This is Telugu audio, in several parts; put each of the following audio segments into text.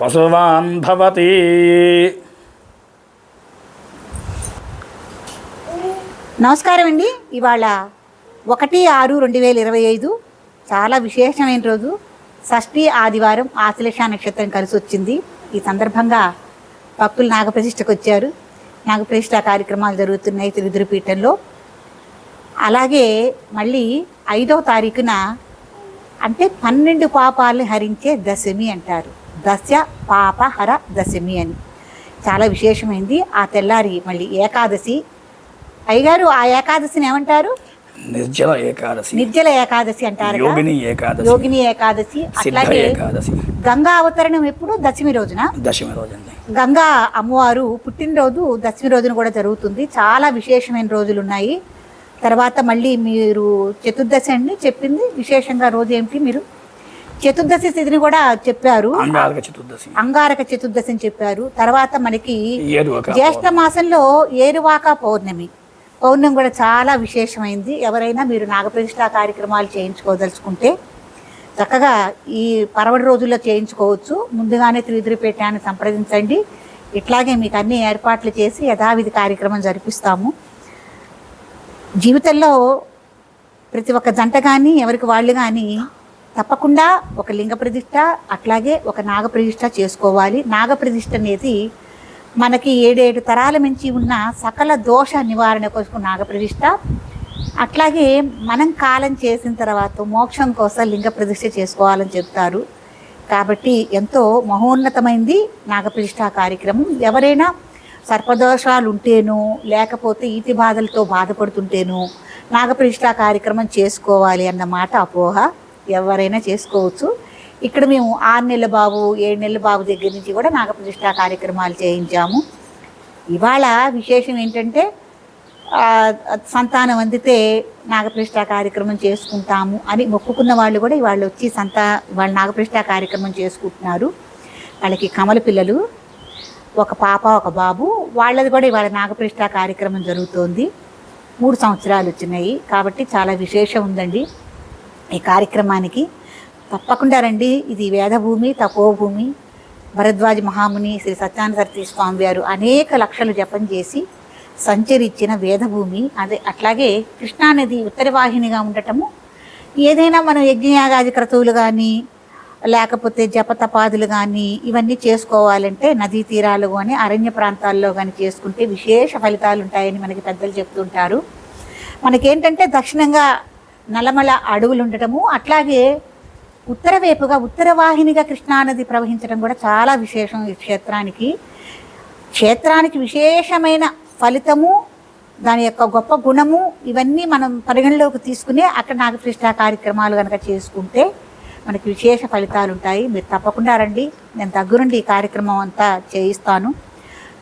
పశువాన్ భవతి. నమస్కారం అండి. ఇవాళ ఒకటి ఆరు రెండు వేల ఇరవై ఐదు చాలా విశేషమైన రోజు. షష్ఠి ఆదివారం ఆశ్లేష నక్షత్రం కలిసి వచ్చింది. ఈ సందర్భంగా భక్తులు నాగప్రతిష్ఠకు వచ్చారు. నాగప్రతిష్ఠ కార్యక్రమాలు జరుగుతున్నాయి తిరుదిరిపీఠంలో అలాగే మళ్ళీ ఐదవ తారీఖున అంటే పన్నెండు పాపాలను హరించే దశమి అంటారు. దశ పాపహర దశమి అని. చాలా విశేషమైంది. ఆ తెల్లారి మళ్ళీ ఏకాదశి. అయ్యగారు ఆ ఏకాదశిని ఏమంటారు? నిర్జల ఏకాదశి. నిర్జల ఏకాదశి అంటారు యోగిని ఏకాదశి. యోగిని ఏకాదశి. అట్లాగే ఏకాదశి. గంగా అవతరణం ఎప్పుడు? దశమి రోజున? దశమి రోజండి. గంగా అమ్మవారు పుట్టినరోజు దశమి రోజున కూడా జరుగుతుంది. చాలా విశేషమైన రోజులు ఉన్నాయి. తర్వాత మళ్ళీ మీరు చతుర్దశి అండి చెప్పింది. విశేషంగా రోజు ఏమిటి మీరు? చతుర్దశి తిథిని కూడా చెప్పారు. అంగారక చతుర్దశి. అంగారక చతుర్దశి అని చెప్పారు. తర్వాత మనకి జ్యేష్ఠ మాసంలో ఏరువాక పౌర్ణమి. పౌర్ణమి కూడా చాలా విశేషమైంది. ఎవరైనా మీరు నాగప్రతిష్ఠ కార్యక్రమాలు చేయించుకోదలుచుకుంటే చక్కగా ఈ పరవడి రోజుల్లో చేయించుకోవచ్చు. ముందుగానే త్రిదిరిపేటాన్ని సంప్రదించండి. ఇట్లాగే మీకు అన్ని ఏర్పాట్లు చేసి యథావిధి కార్యక్రమం జరిపిస్తాము. జీవితంలో ప్రతి ఒక్క జంట కానీ ఎవరికి వాళ్ళు కానీ తప్పకుండా ఒక లింగ ప్రతిష్ట అట్లాగే ఒక నాగ ప్రతిష్ట చేసుకోవాలి. నాగ ప్రతిష్ట అనేది మనకి ఏడేడు తరాల నుంచి ఉన్న సకల దోష నివారణ కోసం నాగ ప్రతిష్ట అట్లాగే మనం కాలం చేసిన తర్వాత మోక్షం కోసం లింగ ప్రతిష్ట చేసుకోవాలని చెప్తారు. కాబట్టి ఎంతో మహోన్నతమైంది నాగప్రతిష్ఠ కార్యక్రమం. ఎవరైనా సర్పదోషాలు ఉంటేనో లేకపోతే ఈతి బాధలతో బాధపడుతుంటేనో నాగప్రతిష్ఠ కార్యక్రమం చేసుకోవాలి అన్నమాట అపోహ. ఎవరైనా చేసుకోవచ్చు. ఇక్కడ మేము ఆరు నెలల బాబు ఏడు నెలల బాబు దగ్గర నుంచి కూడా నాగప్రతిష్ఠ కార్యక్రమాలు చేయించాము. ఇవాళ విశేషం ఏంటంటే సంతానం అందితే నాగప్రతిష్ఠ కార్యక్రమం చేసుకుంటాము అని మొక్కుకున్న వాళ్ళు కూడా ఇవాళ వచ్చి సంతా వాళ్ళ నాగప్రతిష్ఠ కార్యక్రమం చేసుకుంటున్నారు. వాళ్ళకి కమల పిల్లలు ఒక పాప ఒక బాబు వాళ్ళది కూడా ఇవాళ నాగప్రతిష్ఠ కార్యక్రమం జరుగుతోంది. మూడు సంవత్సరాలు వచ్చినాయి కాబట్టి చాలా విశేషం ఉందండి. ఈ కార్యక్రమానికి తప్పకుండా రండి. ఇది వేదభూమి తపోభూమి భరద్వాజ మహాముని శ్రీ సత్యానంద సరస్వతి స్వామి వారు అనేక లక్షలు జపం చేసి సంచరించిన వేదభూమి. అదే అట్లాగే కృష్ణానది ఉత్తరవాహినిగా ఉండటము. ఏదైనా మనం యజ్ఞయాగాది క్రతువులు కానీ లేకపోతే జపతపాదులు కానీ ఇవన్నీ చేసుకోవాలంటే నదీ తీరాలు కానీ అరణ్య ప్రాంతాల్లో కానీ చేసుకుంటే విశేష ఫలితాలు ఉంటాయని మనకి పెద్దలు చెప్తుంటారు. మనకేంటంటే దక్షిణంగా నలమల అడవులు ఉండటము అట్లాగే ఉత్తర వైపుగా ఉత్తర వాహినిగా కృష్ణానది ప్రవహించడం కూడా చాలా విశేషం ఈ క్షేత్రానికి. క్షేత్రానికి విశేషమైన ఫలితము దాని యొక్క గొప్ప గుణము ఇవన్నీ మనం పరిగణలోకి తీసుకుని అక్కడ నాగప్రతిష్ఠ కార్యక్రమాలు కనుక చేసుకుంటే మనకి విశేష ఫలితాలు ఉంటాయి. మీరు తప్పకుండా రండి. నేను దగ్గరుండి ఈ కార్యక్రమం అంతా చేయిస్తాను.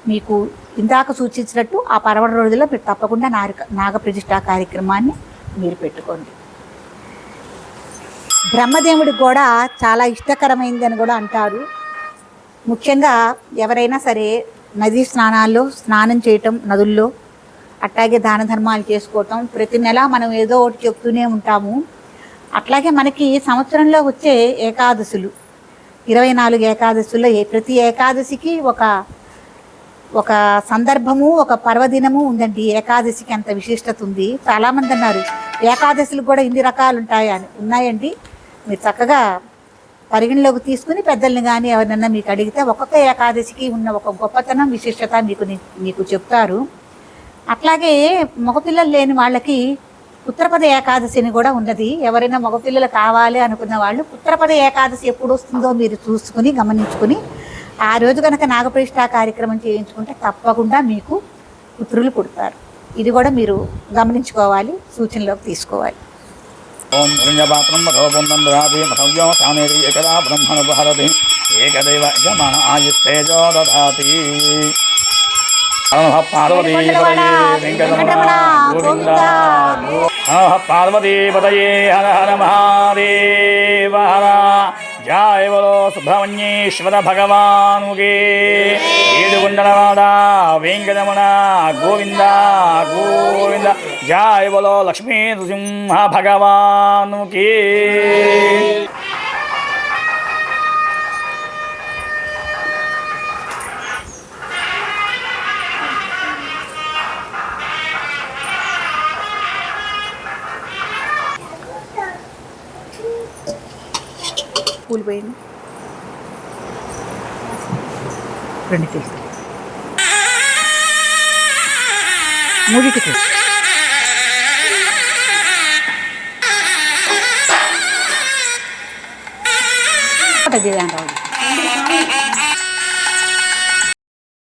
మీకు ఇందాక సూచించినట్టు ఆ పర్వడ రోజుల్లో మీరు తప్పకుండా నాగ నాగప్రతిష్ట కార్యక్రమాన్ని మీరు పెట్టుకోండి. బ్రహ్మదేవుడికి కూడా చాలా ఇష్టకరమైందని కూడా అంటారు. ముఖ్యంగా ఎవరైనా సరే నదీ స్నానాల్లో స్నానం చేయటం నదుల్లో అట్లాగే దాన ధర్మాలు చేసుకోవటం ప్రతి నెల మనం ఏదో ఒకటి చెప్తూనే ఉంటాము. అట్లాగే మనకి సంవత్సరంలో వచ్చే ఏకాదశులు ఇరవై నాలుగు ఏకాదశుల్లో ప్రతి ఏకాదశికి ఒక ఒక సందర్భము ఒక పర్వదినము ఉందండి. ఏకాదశికి అంత విశిష్టత ఉంది. చాలామంది అన్నారు ఏకాదశులు కూడా ఇన్ని రకాలు ఉంటాయని ఉన్నాయండి. మీరు చక్కగా పరిగణలోకి తీసుకుని పెద్దల్ని కానీ ఎవరినన్నా మీకు అడిగితే ఒక్కొక్క ఏకాదశికి ఉన్న ఒక గొప్పతనం విశిష్టత మీకు మీకు చెప్తారు. అట్లాగే మగపిల్లలు లేని వాళ్ళకి ఉత్తరపద ఏకాదశి అని కూడా ఉన్నది. ఎవరైనా మగపిల్లలు కావాలి అనుకున్న వాళ్ళు ఉత్తరపద ఏకాదశి ఎప్పుడు వస్తుందో మీరు చూసుకుని గమనించుకుని ఆ రోజు కనుక నాగప్రతిష్ఠ కార్యక్రమం చేయించుకుంటే తప్పకుండా మీకు పుత్రులు పుడతారు. ఇది కూడా మీరు గమనించుకోవాలి సూచనలోకి తీసుకోవాలి. ఓం పుణ్యపాత్రం ఏకదా ఏకదైవ యజమాన ఆయుస్తేజో వెంకటరమణ గోవింద. నమః పార్వతీపతయే హర హర మహాదేవ. ಸುಬ್ರಹ್ಮಣ್ಯೇಶ್ವರ ಭಗವಾನುಗೆ ಏಡುಗೊಂಡನವಾದ ವೆಂಕಟಮಣ ಗೋವಿಂದ ಗೋವಿಂದ ಜಾಯ್ ಬಲೋ ಲಕ್ಷ್ಮೀ ನೃಸಿಂಹ ಭಗವಾನುಗೆ కూలిపోయింది రెండు తీసి మూడిటికి ఒకటి చేయండి